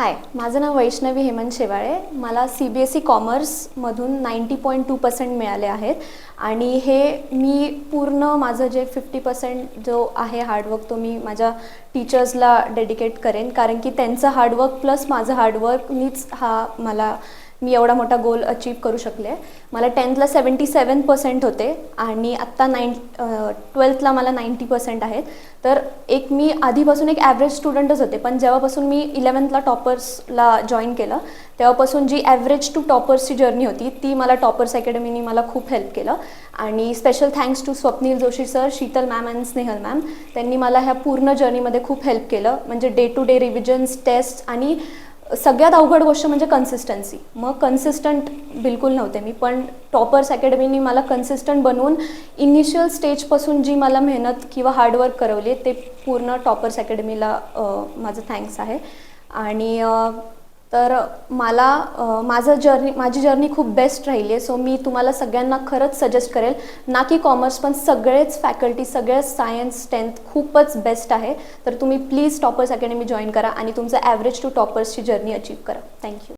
हाय माझं नाव वैष्णवी हेमंत शेवाळे. मला C B S E कॉमर्समधून नाईंटी पॉईंट टू पर्सेंट मिळाले आहेत. आणि हे मी पूर्ण माझं जे फिफ्टी पर्सेंट जो आहे हार्डवर्क तो मी माझ्या टीचर्सला डेडिकेट करेन. कारण की त्यांचं हार्डवर्क प्लस माझं हार्डवर्क मीच हा मला मी एवढा मोठा गोल अचीव करू शकले. मला टेन्थला सेवन्टी सेवन पर्सेंट होते आणि आत्ता नाईन ट्वेल्थला मला नाईंटी पर्सेंट आहेत. तर एक मी आधीपासून एक ॲव्हरेज स्टुडंटच होते पण जेव्हापासून मी इलेवन्थला टॉपर्सला जॉईन केलं तेव्हापासून जी ॲव्हरेज टू टॉपर्सची जर्नी होती ती मला टॉपर्स अकॅडमीनी मला खूप हेल्प केलं. आणि special thanks to Swapnil Joshi sir Sheetal ma'am and Snehal ma'am त्यांनी मला ह्या पूर्ण जर्नीमध्ये खूप हेल्प केलं. म्हणजे day to day revisions test आणि सगळ्यात अवघड गोष्ट म्हणजे कन्सिस्टन्सी मग कन्सिस्टंट बिलकुल नव्हते मी पण टॉपर्स अकॅडमीनी मला कन्सिस्टंट बनवून इनिशियल स्टेजपासून जी मला मेहनत किंवा हार्डवर्क करवली ते पूर्ण टॉपर्स अकॅडमीला माझं थँक्स आहे. आणि तर मला माझं जर्नी माझी जर्नी खूप बेस्ट राहिली आहे. सो मी तुम्हाला सगळ्यांना खरंच सजेस्ट करेल ना की कॉमर्स पण सगळेच फॅकल्टी सगळेच सायन्स टेन्थ खूपच बेस्ट आहे. तर तुम्ही प्लीज टॉपर्स अकॅडमी जॉईन करा आणि तुमचं ॲव्हरेज टू टॉपर्सची जर्नी अचीव करा. Thank you